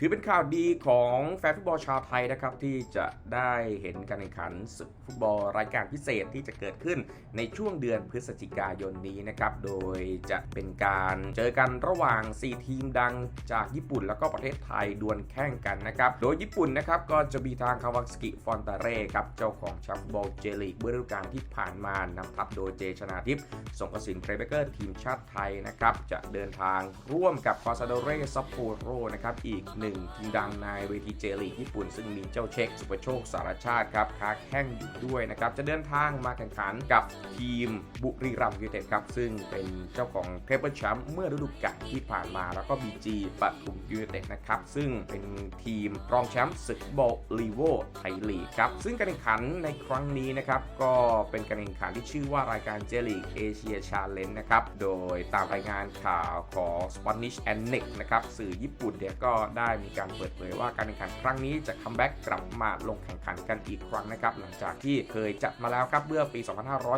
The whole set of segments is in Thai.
ถือเป็นข่าวดีของแฟนฟุตบอลชาวไทยนะครับ ที่จะได้เห็นการแข่งขันศึกฟุตบอลรายการพิเศษที่จะเกิดขึ้นในช่วงเดือนพฤศจิกายนนี้นะครับ โดยจะเป็นการเจอกันระหว่าง 4 ทีมดังจากญี่ปุ่นแล้วก็ประเทศไทยดวลแข่งกันนะครับ โดยญี่ปุ่นนะครับก็จะมีทางคาวาสกิฟอนตาเร่ครับเจ้าของแชมป์บอลเจลีกเมื่อฤดูกาลที่ผ่านมานำทัพโดยเจชนาทิพย์สงกระสินเพลเบเกอร์ทีมชาติไทยนะครับจะเดินทางร่วมกับคอซาโดเรซัปโปโรนะครับอีกึ่งทีมดังในเวทีเจลีกญี่ปุ่น ซึ่งมีเจ้าเช็ค สุปโชคสารชาติครับค้าแข่งอยู่ด้วยนะครับ จะเดินทางมาแข่งขันกับทีมบุรีรัมย์ยูไนเต็ดครับ ซึ่งเป็นเจ้าของเทปเบิลแชมป์เมื่อฤดูกาลที่ผ่านมา แล้วก็บีจีปทุมยูไนเต็ดนะครับ ซึ่งเป็นทีมรองแชมป์ศึกบอลลีโวไทยลีกครับ ซึ่งการแข่งขันในครั้งนี้นะครับ ก็เป็นการแข่งขันที่ชื่อว่ารายการเจลีกเอเชียชาเลนจ์นะครับ โดยตามรายงานข่าวของ Spanish a n n e x นะครับ สื่อญี่ปุ่นเนี่ยก็ได้มีการเปิดเผยว่าการแข่งขันครั้งนี้จะคัมแบ็กกลับมาลงแข่งขันกันอีกครั้งนะครับ หลังจากที่เคยจัดมาแล้วครับเมื่อปี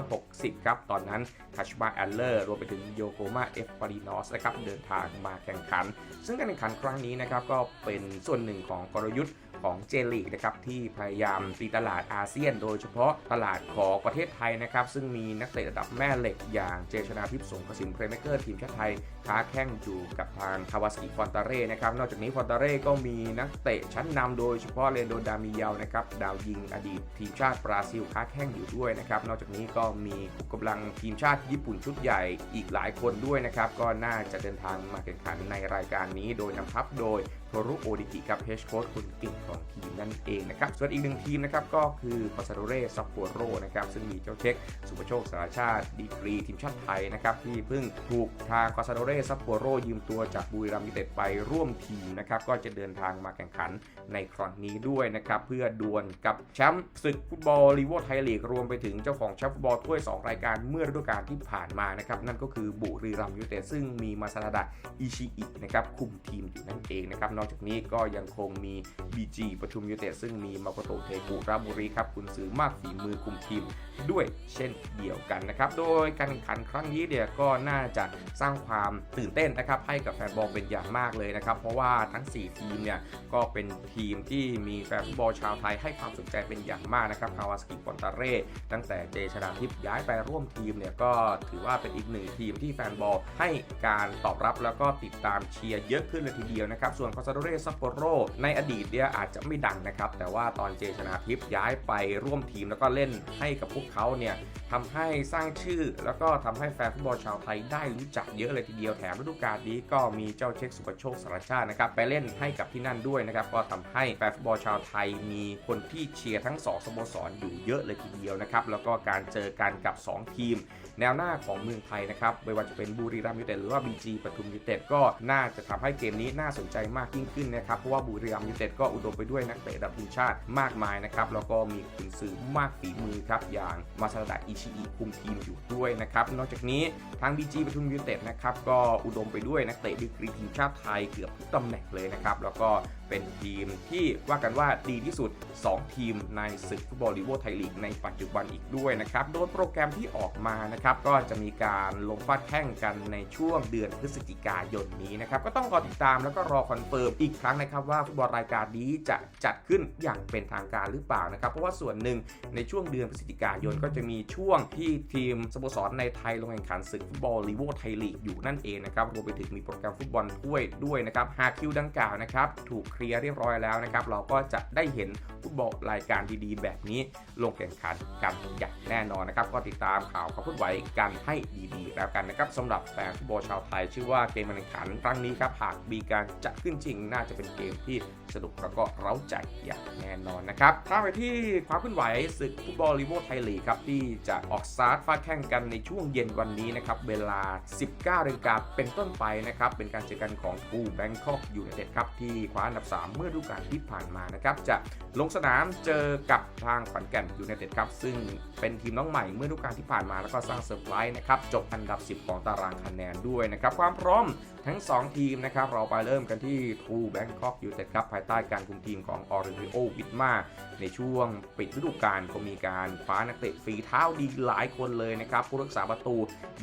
2560 ครับ ตอนนั้นคาชิมาแอลเลอร์รวมไปถึงโยโกมาเอฟปารินอสนะครับเดินทางมาแข่งขัน ซึ่งการแข่งขันครั้งนี้นะครับก็เป็นส่วนหนึ่งของกลยุทธ์ ของเจลีกนะครับที่พยายามตีตลาดอาเซียน โดยเฉพาะตลาดของประเทศไทยนะครับซึ่งมีนักเตะระดับแม่เหล็กอย่างเจชนาทิพย์สงกระสินเพลย์เมเกอร์ทีมชาติไทยค้าแข่งอยู่กับทางคาวาสกิฟอนตาเร่นะครับนอกจากนี้ฟอนตาเร่ก็มีนักเตะชั้นนำโดยเฉพาะเลโดดามิเยานะครับดาวยิงอดีตทีมชาติบราซิลค้าแข่งอยู่ด้วยนะครับนอกจากนี้ก็มีกำลังทีมชาติญี่ปุ่นชุดใหญ่อีกหลายคนด้วยนะครับก็น่าจะเดินทางมาแข่งขันในรายการนี้โดยนำทัพโดย โทรุโอดิกิครับเฮชโค้ชคนเก่งของทีมนั่นเองนะครับส่วนอีกหนึ่งทีมนะครับก็คือคอซาโดเรซัปโปโรนะครับซึ่งมีเจ้าเช็คสุภโชคสารชาติดีกรีทีมชาติไทยนะครับที่เพิ่งถูกทางคอซาโดเรซัปโปโรยืมตัวจากบุรีรัมย์ยูไนเต็ดไปร่วมทีมนะครับก็จะเดินทางมาแข่งขันในครั้งนี้ด้วยนะครับเพื่อดวลกับแชมป์ศึกฟุตบอลลีโวไทยลีกรวมไปถึงเจ้าของแชมป์ฟุตบอลถ้วย 2 รายการเมื่อฤดูกาลที่ผ่านมานะครับนั่นก็คือบุรีรัมย์ยูไนเต็ดซึ่งมีมาซาดะอิชิอินะครับคุมทีมอยู่นั่นเองนะครับนอกจากนี้ก็ยังคงมี BG ปทุมยูเต็ดซึ่งมีมาโกโตเทกุราบุรีครับคุณซื้อมากฝีมือคุมทีม ด้วยเช่นเดียวกันนะครับ โดยการแข่งขันครั้งนี้เนี่ยก็น่าจะสร้างความตื่นเต้นนะครับให้กับแฟนบอลเป็นอย่างมากเลยนะครับ เพราะว่าทั้ง 4 ทีมเนี่ยก็เป็นทีมที่มีแฟนฟุตบอลชาวไทยให้ความสนใจเป็นอย่างมากนะครับคาวาสกิฟอนตาเร่ตั้งแต่เจชนาทิพย์ย้ายไปร่วมทีมเนี่ยก็ถือว่าเป็นอีกหนึ่งทีมที่แฟนบอลให้การตอบรับแล้วก็ติดตามเชียร์เยอะขึ้นเลยทีเดียวนะครับ ส่วนคอซาโดเรซัปโปโรในอดีตเนี่ยอาจจะไม่ดังนะครับ แต่ว่าตอนเจชนาทิพย์ย้ายไปร่วมทีมแล้วก็เล่นให้กับพวกเขาเนี่ยทำให้สร้างชื่อ แล้วก็ทำให้แฟนฟุตบอลชาวไทยได้รู้จักเยอะเลยทีเดียวแถมฤดูกาลนี้ก็มีเจ้าเช็คสุปโชคสารชาตินะครับไปเล่นให้กับที่นั่นด้วยนะครับก็ทำให้แฟนฟุตบอลชาวไทยมีคนที่เชียร์ทั้ง 2สโมสรอยู่เยอะเลยทีเดียวนะครับแล้วก็การเจอกันกับ 2 ทีม แนวหน้าของเมืองไทยนะครับไม่ว่าจะเป็นบุรีรัมย์ยูไนเต็ดหรือว่าบีจีปทุมยูไนเต็ดก็น่าจะทำให้เกมนี้น่าสนใจมากยิ่งขึ้นนะครับเพราะว่าบุรีรัมย์ยูไนเต็ดก็อุดมไปด้วยนักเตะระดับทีมชาติมากมายนะครับแล้วก็มีคุณซื้อมากฝีมือครับอย่างมาซาดะอิชิอิคุมทีมอยู่ด้วยนะครับ นอกจากนี้ทางบีจีปทุมยูไนเต็ดนะครับก็อุดมไปด้วยนักเตะดีกรีทีมชาติไทยเกือบทุกตำแหน่งเลยนะครับ แล้วก็ เป็นทีมที่ว่ากันว่าดีที่สุด 2 ทีมในศึกฟุตบอลลีโวไทยลีกในปัจจุบันอีกด้วยนะครับ โดยโปรแกรมที่ออกมานะครับก็จะมีการลงฟาดแข่งกันในช่วงเดือนพฤศจิกายนนี้นะครับก็ต้องรอติดตามแล้วก็รอคอนเฟิร์มอีกครั้งนะครับว่าฟุตบอลรายการนี้จะจัดขึ้นอย่างเป็นทางการหรือเปล่านะครับเพราะว่าส่วนหนึ่งในช่วงเดือนพฤศจิกายนก็จะมีช่วงที่ทีมสโมสรในไทยลงแข่งขันศึกฟุตบอลลีโวไทยลีกอยู่นั่นเองนะครับรวมไปถึงมีโปรแกรมฟุตบอลถ้วยด้วยนะครับหากคิวดังกล่าวนะครับถูกเคลียร์เรียบร้อยแล้วนะครับ เราก็จะได้เห็นฟุตบอลรายการดีๆ แบบนี้ลงแข่งขันกันอย่างแน่นอนนะครับ ก็ติดตามข่าวความเคลื่อนไหวกันให้ดีๆ แล้วกันนะครับสำหรับแฟนฟุตบอลชาวไทย ชื่อว่าเกมการแข่งขันครั้งนี้ครับหากมีการจัดขึ้นจริง น่าจะเป็นเกมที่สนุกแล้วก็เร้าใจอย่างแน่นอนนะครับถ้าไปที่ความเคลื่อนไหวศึกฟุตบอลลีโวไทยลีกครับที่จะออกสตาร์ทฟาดแข่งกันในช่วงเย็นวันนี้นะครับเวลา 19นาฬิกาเป็นต้นไปนะครับเป็นการเจอกันของกูแบงคอกยูไนเต็ดครับที่คว้าอันดับ3 เมื่อฤดูกาลที่ผ่านมานะครับจะลงสนามเจอกับทางขอนแก่นยูไนเต็ดครับซึ่งเป็นทีมน้องใหม่เมื่อฤดูกาลที่ผ่านมาแล้วก็สร้างเซอร์ไพรส์นะครับจบอันดับ 10 ของตารางคะแนนด้วยนะครับความพร้อมทั้ง 2 ทีมนะครับเราไปเริ่มกันที่ทูแบงคอกยูเต็ดครับภายใต้การคุมทีมของออร์เรโอวิทมาในช่วงปิดฤดูกาลก็มีการคว้านักเตะฝีเท้าดีหลายคนเลยนะครับผู้รักษาประตู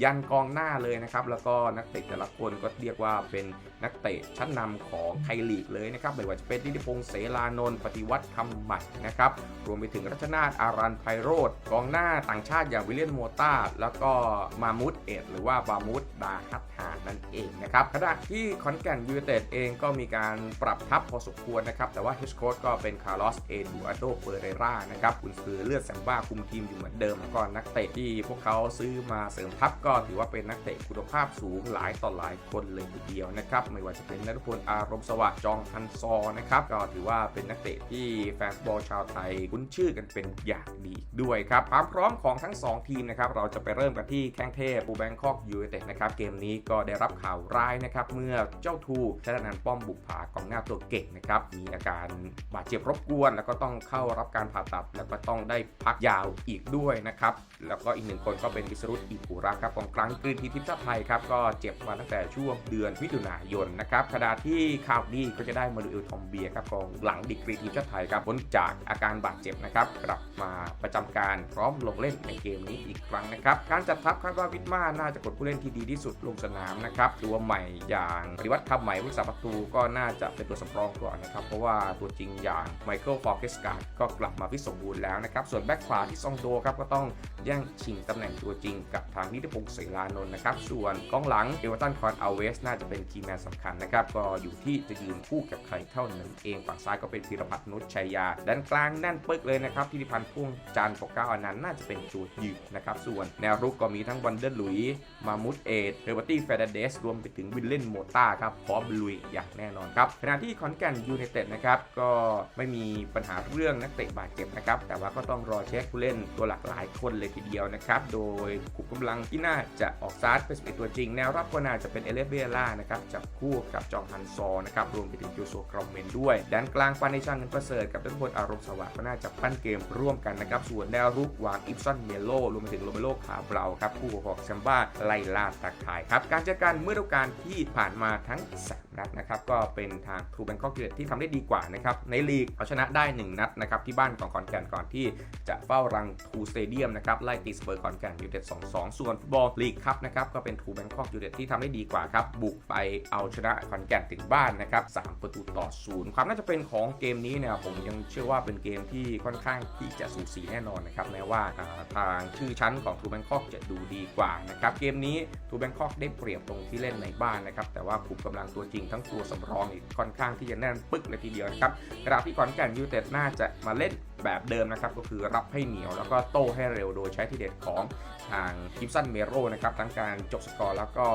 ยันกองหน้าเลยนะครับแล้วก็นักเตะแต่ละคนก็เรียกว่าเป็นนักเตะชั้นนำของไทยลีกเลยนะครับไม่ว่าจะเป็นนิติพงษ์เสลานนท์ปฏิวัติคำหมัดนะครับรวมไปถึงรัชนาทอารันไพโรธกองหน้าต่างชาติอย่างวิลเลียนโมตาแล้วก็มามุดเอ็ดหรือว่าบามุดดาฮัตฮานั่นเองนะครับขณะที่คอนแกนยูไนเต็ดเองก็มีการปรับทัพพอสมควรนะครับแต่ว่าเฮดโค้ชก็เป็นคาร์ลอสเอดูอาโดเปเรรานะครับคุณซื้อเลือดแสงบ้าคุมทีมอยู่เหมือนเดิมแล้วก็นักเตะที่พวกเขาซื้อมาเสริมทัพก็ถือว่าเป็นนักเตะคุณภาพสูงหลายต่อหลายคนเลยทีเดียวนะครับไม่ว่าจะเป็นนรพลอารมณ์สวัสดิ์จองฮันซอนะครับ ก็ถือว่าเป็นนักเตะที่แฟนฟุตบอลชาวไทยคุ้นชื่อกันเป็นอย่างดีด้วยครับความพร้อมของทั้ง 2 ทีมนะครับ เราจะไปเริ่มกันที่แข้งเทพบูแบงคอกยูไนเต็ดนะครับ เกมนี้ก็ได้รับข่าวร้ายนะครับ เมื่อเจ้าทูชนะนันป้อมบุกผากองหน้าตัวเก่งนะครับ มีอาการบาดเจ็บรบกวน แล้วก็ต้องเข้ารับการผ่าตัด แล้วก็ต้องได้พักยาวอีกด้วยนะครับ แล้วก็อีกหนึ่งคนก็เป็นวิสรุตอิปุระครับกองกลางกรีนทีทีมชาติไทยครับก็เจ็บมาตั้งแต่ช่วงเดือนมิถุนายนนะครับขณะที่ข่าวดีก็จะได้มาดูเอลทอมเบียครับกองหลังดีกรีทีมชาติไทยครับพ้นจากอาการบาดเจ็บนะครับกลับมาประจำการพร้อมลงเล่นในเกมนี้อีกครั้งนะครับการจัดทัพคาดว่าวิทมาน่าจะกดผู้เล่นที่ดีที่สุดลงสนามนะครับตัวใหม่อย่างปฏิวัติคำใหม่ผู้รักษาประตูก็น่าจะเป็นตัวสำรองก่อนนะครับเพราะว่าตัวจริงอย่างไมเคิลฟอร์เกสการ์ดก็กลับมาฟิสมบูรณ์แล้วนะครับส่วนแบ็คขวาที่ซองโดครับก็ต้องแย่งชิงตำแหน่งตัวจริงกับทางนิติพงศ์เสรานนท์นะครับส่วนกองหลังเอเวอร์ตันคอนอัลเวสน่าจะเป็นคีย์แมนสำคัญนะครับก็อยู่ที่จะยืนคู่กับใครเท่านั้นเองฝั่งซ้ายก็เป็นธีรพัฒน์นุชชัยยาด้านกลางแน่นปึกเลยนะครับทิติพันธ์พ่วงจันทร์ปกเก้าอนันต์น่าจะเป็นตัวยืนนะครับส่วนแนวรุกก็มีทั้งวันเดอร์ลุยมามุดเอดเฮอร์บัตตี้เฟรเดสรวมไปถึงวิลเลนโมต้าครับพร้อมลุยอย่างแน่นอนครับขณะที่ขอนแก่นยูไนเต็ดนะครับก็ไม่มีปัญหาเรื่องนักเตะบาดเจ็บนะครับแต่ว่าก็ต้องรอเช็คผู้เล่นตัวหลากหลายคนเลยทีเดียวนะครับโดยกลุ่มกำลังที่น่าจะออกสตาร์ทเป็นตัวจริง แนวรับก็น่าจะเป็นเอเลเบล่านะครับจับคู่กับจองฮันซอนะครับรวมไปถึงจูโซครอมเมนด้วยด้านกลางปานิชันเงินประเสริฐกับต้นพลอารมณ์สวัสดิ์ก็น่าจะปั้นเกมร่วมกันนะครับส่วนแนวรุกวางอิฟซันเมโลรวมไปถึงโรเมโลคาเบาครับคู่ของแซมบ้าไลลาตักทายครับการเจอกันเมื่อฤดูกาลที่ผ่านมาทั้งสามนัดนะครับก็เป็นทางทูแบงคอกยูเนที่ทำได้ดีกว่านะครับในลีกเอาชนะได้ 1 นัดนะครับที่บ้านของขอนแก่นก่อนที่จะเฝ้ารังทูสเตเดียมนะครับไล่ตีสเปอร์ขอนแก่นยูเนเต็ด2-2 ส่วนฟุตบอลลีกครับนะครับก็เป็นทูแบงคอกยูเนที่ทำได้ดีกว่าครับบุกไปเอาชนะขอนแก่นถึงบ้านนะครับ3ประตูต่อศูนย์ความน่าจะเป็นของเกมนี้เนี่ยผมยังเชื่อว่าเป็นเกมที่ค่อนข้างที่จะสูสีแน่นอนนะครับแม้ว่าทางชื่อชั้นของทูแบงคอกจะดูดีกว่านะครับเกมนี้ทูแบงคอกได้เปรียบตรงที่เล่นในบ้านนะครับแต่ว่าขุมกำลังตัวจริงทั้งตัวสำรองอีกค่อนข้างที่จะแน่นปึกเลยทีเดียวนะครับกระดาษที่ขอนแก่นยูเต็ดน่าจะมาเล่น แบบเดิมนะครับ ก็คือรับให้เหนียวแล้วก็โต้ให้เร็วโดยใช้ทีเด็ดของทางกิฟสันเมโรนะครับทั้งการจบสกอร์แล้วก็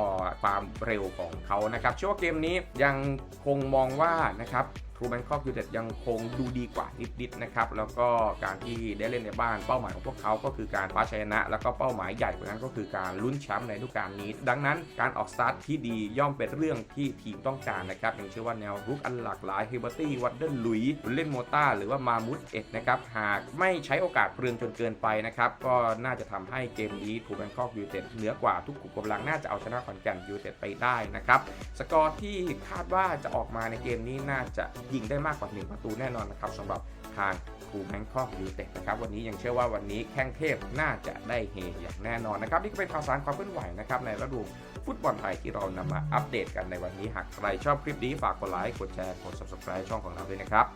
ความเร็วของเขานะครับเชื่อว่าเกมนี้ยังคงมองว่านะครับ ทูแบงคอกยูเต็ดยังคงดูดีกว่านิดๆนะครับแล้วก็การที่ได้เล่นในบ้านเป้าหมายของพวกเขาก็คือการคว้าชัยชนะ แล้วก็เป้าหมายใหญ่กว่านั้นก็คือการลุ้นแชมป์ในฤดูกาลนี้ ดังนั้นการออกสตาร์ทที่ดีย่อมเป็นเรื่องที่ทีมต้องการนะครับอย่างเชื่อว่าแนวรุกอันหลากหลายเฮเบอร์ตี้วัตเดอร์ลุยเล่นโมต้าหรือว่ามามุดเอ็ดนะครับหากไม่ใช้โอกาสเปลืองจนเกินไปนะครับก็น่าจะทำให้เกมนี้ทูแบงคอกยูเต็ดเหนือกว่าทุกขุมกำลังน่าจะเอาชนะขอนแก่นยูเต็ดไปได้นะครับสกอร์ที่คาดว่าจะออกมาในเกมนี้น่าจะยิงได้มากกว่าหนึ่งประตูแน่นอนนะครับสำหรับทางทูแบงคอกยูเต็ดนะครับวันนี้ยังเชื่อว่าวันนี้แข้งเทพน่าจะได้เฮอย่างแน่นอนนะครับนี่ก็เป็นข่าวสารความเคลื่อนไหวนะครับในระดูฟุตบอลไทยที่เรานำมาอัปเดตกันในวันนี้หากใครชอบคลิปนี้ฝากกดไลค์กดแชร์กด subscribe ช่องของเราด้วยนะครับ